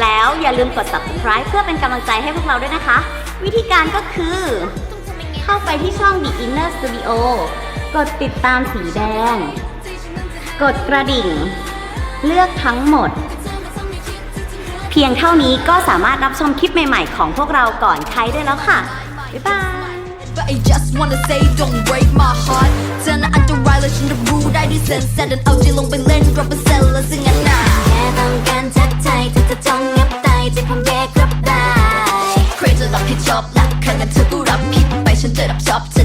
แล้วอย่าลืมกด subscribe เพื่อเป็นกำลังใจให้พวกเราด้วยนะคะ วิธีการก็คือ เข้าไปที่ช่อง The Inner Studio กดติดตามสีแดง กดกระดิ่ง เลือกทั้งหมด เพียงเท่านี้ก็สามารถรับชมคลิปใหม่ๆ ของพวกเราก่อนใครได้แล้วค่ะ บ๊ายบาย But I just wanna say don't break my heart เธอน่ะอันตรายและฉันรับรู้ได้ด้วยเซนส์แต่ดันเอาใจลงไปเล่นรับเปอร์เซ็นต์และซึ่งอันน่ะ shit that I'm top